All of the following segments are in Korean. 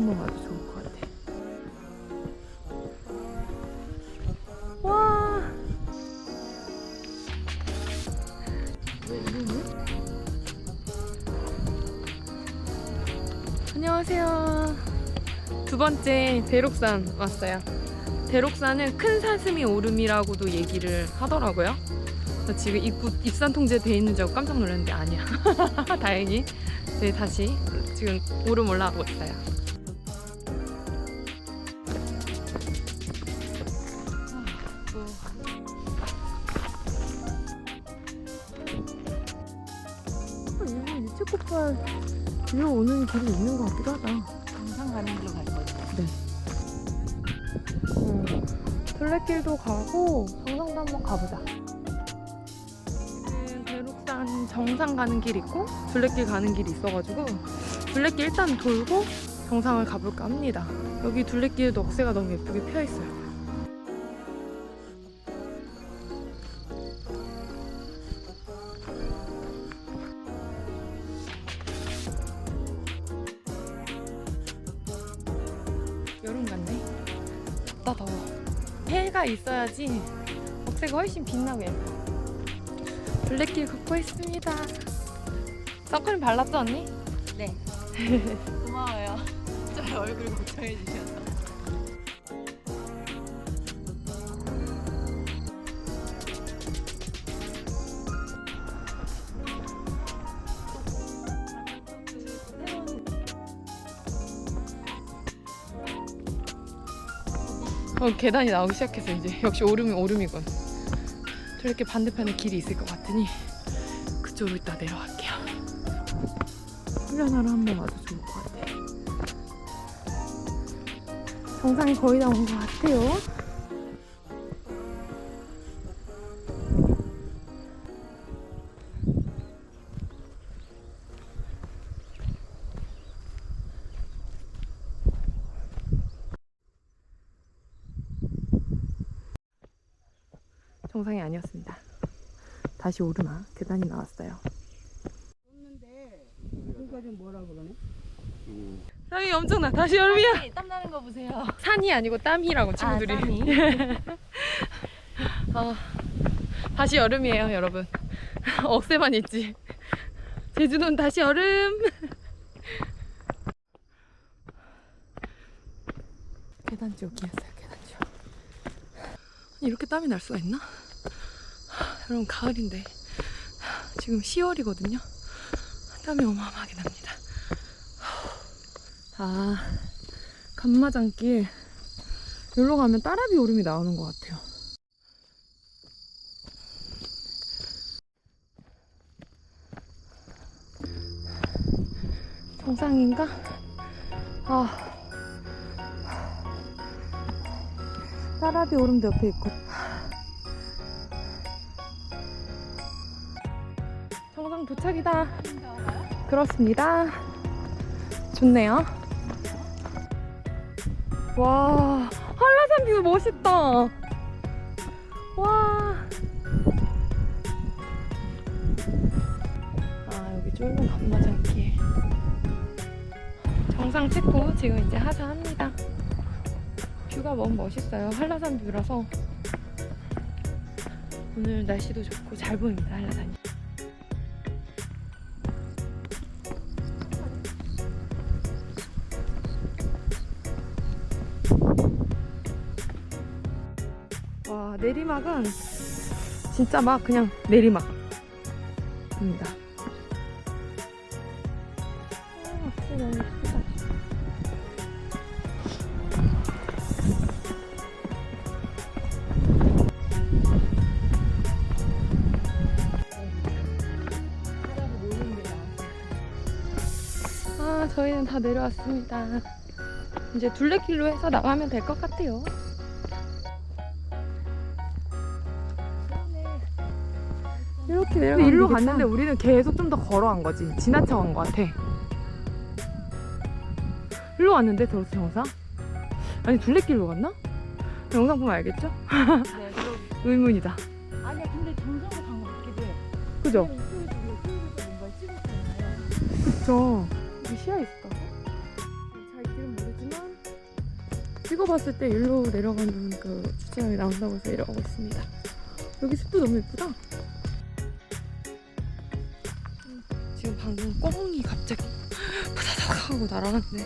한번 와도 좋을 것 같아. 와. 왜 이러니? 안녕하세요. 두 번째 대록산 왔어요. 대록산은 큰 사슴이 오름이라고도 얘기를 하더라고요. 저 지금 입구 입산 통제돼 있는 줄 깜짝 놀랐는데 아니야. 다행히 네 다시 지금 오름 올라가고 있어요. 유채꽃밭 일로 오는 길이 있는 것 같기도 하다. 정상 가는 길로 갈 거죠. 어, 둘레길도 가고 정상도 한번 가보자. 대록산 정상 가는 길 있고 둘레길 가는 길이 있어가지고 둘레길 일단 돌고 정상을 가볼까 합니다. 여기 둘레길도 억새가 너무 예쁘게 피어 있어요. 덥다 더워. 해가 있어야지 억새가 훨씬 빛나고 예뻐. 블랙길 걷고 있습니다. 선크림 발랐죠 언니? 네. 고마워요. 저희 얼굴 걱정해 주셔서. 어, 계단이 나오기 시작했어 이제. 역시 오름이 오름이군. 저렇게 반대편에 길이 있을 것 같으니 그쪽으로 이따 내려갈게요. 훈련하러 한번 와도 좋을 것 같아. 정상이 거의 다 온 것 같아요. 정상이 아니었습니다. 다시 오르막 계단이 나왔어요. 좀 뭐라 그러네? 땀이 엄청나. 다시 여름이야. 땀 나는 거 보세요. 산이 아니고 땀이라고 친구들이. 아, 땀이. 아, 다시 여름이에요, 여러분. 억새만 있지. 제주도는 다시 여름. 계단 쪽이었어요, 계단 쪽. 이렇게 땀이 날 수가 있나? 여러분, 가을인데. 지금 10월이거든요. 땀이 어마어마하게 납니다. 아, 간마장길. 여기로 가면 따라비 오름이 나오는 것 같아요. 정상인가? 아. 따라비 오름도 옆에 있고. 정상 도착이다. 그렇습니다. 좋네요. 와, 한라산 뷰 멋있다. 와. 아, 여기 쫄면 간마장길. 정상 찍고 지금 이제 하차합니다. 뷰가 너무 멋있어요. 한라산 뷰라서. 오늘 날씨도 좋고 잘 보입니다, 한라산이. 와 내리막은 진짜 막 그냥 내리막입니다. 아, 저희는 다 내려왔습니다. 이제 둘레길로 해서 나가면 될 것 같아요. 이렇게 내려가 일로 갔는데 우리는 계속 좀 더 걸어간 거지 지나쳐 간 거 같아 일로 왔는데 들어서 정상? 아니 둘레길로 갔나? 영상 보면 알겠죠? 네, 그럼. 의문이다 아니야, 근데 정상으로 간거 같기도 해. 그죠? 이쪽에서 뭔가 찍었잖아요. 그쵸 이 시야 있었다 찍어봤을 때 일로 내려가는 그 주차장이 나온다고 해서 내려가고 있습니다. 여기 숲도 너무 예쁘다. 지금 방금 꽁이 갑자기 푸다닥 하고 날아갔는데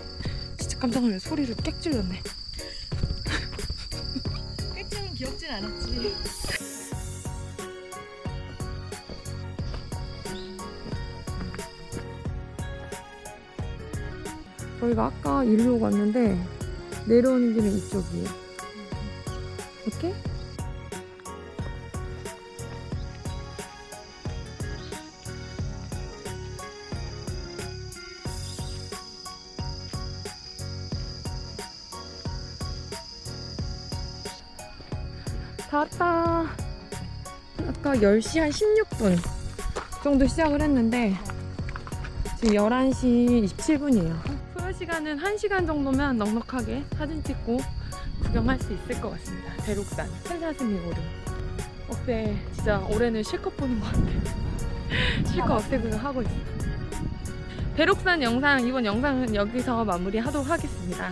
진짜 깜짝 놀래 소리를 꽥 질렀네. 꽥지는 귀엽진 않았지. 저희가 아까 일로 갔는데 내려오는 길은 이쪽이에요. 이렇게? 다 왔다. 아까 10시 한 16분 정도 시작을 했는데 지금 11시 27분이에요. 시간은 1시간 정도면 넉넉하게 사진 찍고 구경할 수 있을 것 같습니다. 대록산 큰 사슴이 오름. 어때? 진짜 올해는 실컷 보는 것 같아요. 실컷 어때 구경하고 있어요. 대록산 영상 이번 영상은 여기서 마무리하도록 하겠습니다.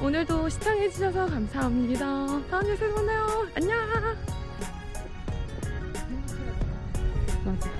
오늘도 시청해주셔서 감사합니다. 다음 영상에서 만나요. 안녕. 맞아.